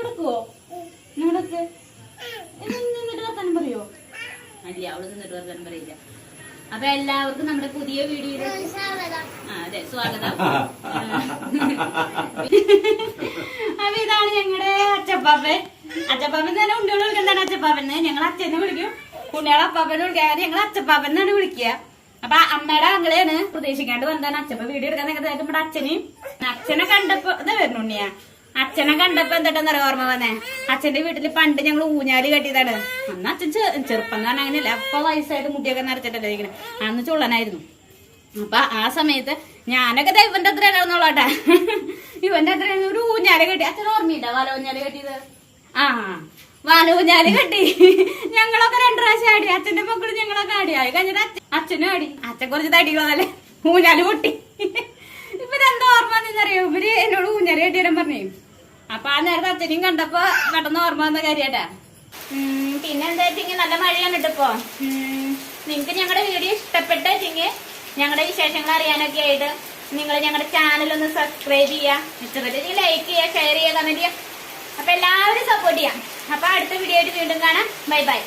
എടുക്കുവോ നിങ്ങളൊക്കെ നിന്നിട്ട് വർത്താനം പറയോ? അല്ല അവൾ നിന്നിട്ട് വർത്താനം പറയില്ല. അപ്പൊ എല്ലാവർക്കും നമ്മുടെ പുതിയ വീഡിയോയിലേക്ക് അതെ സ്വാഗതം. അപ്പൊ ഇതാണ് ഞങ്ങളുടെ അച്ചപ്പാപ്പൻ അച്ചപ്പാപ്പൻ തന്നെ ഉണ്ണിയോട് വിളിക്കുന്നതാണ് അച്ചപ്പാപ്പൻ ഞങ്ങൾ അച്ഛനെ വിളിക്കും. ഉണ്ണിയോടെ അപ്പാപ്പനെ വിളിക്കാതെ ഞങ്ങൾ അച്ചപ്പാപ്പൻ എന്നാണ് വിളിക്കുക. അപ്പൊ അമ്മയുടെ അങ്ങളെയാണ് പ്രതീക്ഷിക്കാണ്ട് വന്നതാണ്. അച്ഛപ്പ വീഡിയോ എടുക്കാൻ നേരത്തെ നമ്മുടെ അച്ഛനെയും അച്ഛനെ കണ്ടപ്പോ ഇത് വരുന്നു ഉണ്ണിയാ. അച്ഛനെ കണ്ടപ്പോ എന്താട്ടെന്ന് ഓർമ്മ വന്നേ? അച്ഛന്റെ വീട്ടിൽ പണ്ട് ഞങ്ങൾ ഊഞ്ഞാൽ കെട്ടിയതാണ്. അന്ന് അച്ഛൻ ചെറുപ്പം കാരണം അങ്ങനെയല്ല അപ്പൊ വയസ്സായിട്ട് മുടിയൊക്കെ നിറച്ചിട്ടല്ലേ ഇരിക്കണേ. അന്ന് ചുള്ളനായിരുന്നു. അപ്പൊ ആ സമയത്ത് ഞാനൊക്കെ ഇവന്റെ അത്ര കിടന്നോളാട്ടെ ഇവന്റെ അത്ര ഒരു ഊഞ്ഞാൽ കെട്ടി. അച്ഛൻ ഓർമ്മയില്ല വാല ഊഞ്ഞാൽ കെട്ടിയത്? ആ വാല ഊഞ്ഞാൽ കെട്ടി. ഞങ്ങളൊക്കെ രണ്ടു പ്രാവശ്യം ആടി. അച്ഛന്റെ മക്കൾ ഞങ്ങളൊക്കെ ആടി. ആയി കഴിഞ്ഞിട്ട് അച്ഛ- അച്ഛനും ആടി. അച്ഛൻ കുറച്ച് തടികളല്ലേ ഊഞ്ഞാൽ പൊട്ടി. ഇപ്പൊ എന്താ ഓർമ്മ എന്നറിയോ ഇവർ എന്നോട് ഊഞ്ഞാൽ കെട്ടി തരാൻ പറഞ്ഞേ. അപ്പൊ ആ നേരത്തെ അച്ഛനും കണ്ടപ്പോ പെട്ടെന്ന് ഓർമ്മ വന്ന കാര്യാട്ടാ. പിന്നെ എന്തായിട്ട് വെച്ചെങ്കിൽ നല്ല മഴയാണ് കേട്ടോ നിങ്ങൾക്ക് ഞങ്ങളുടെ വീഡിയോ ഇഷ്ടപ്പെട്ടെങ്കിൽ ഞങ്ങളുടെ വിശേഷങ്ങൾ അറിയാനൊക്കെ ആയിട്ട് നിങ്ങൾ ഞങ്ങളുടെ ചാനൽ ഒന്ന് സബ്സ്ക്രൈബ് ചെയ്യുക ഇഷ്ടപ്പെട്ടെങ്കിൽ ലൈക്ക് ചെയ്യുക ഷെയർ ചെയ്യുക കമന്റ് ചെയ്യുക അപ്പൊ എല്ലാവരും സപ്പോർട്ട് ചെയ്യാം. അപ്പൊ അടുത്ത വീഡിയോ ആയിട്ട് വീണ്ടും കാണാം. Bye bye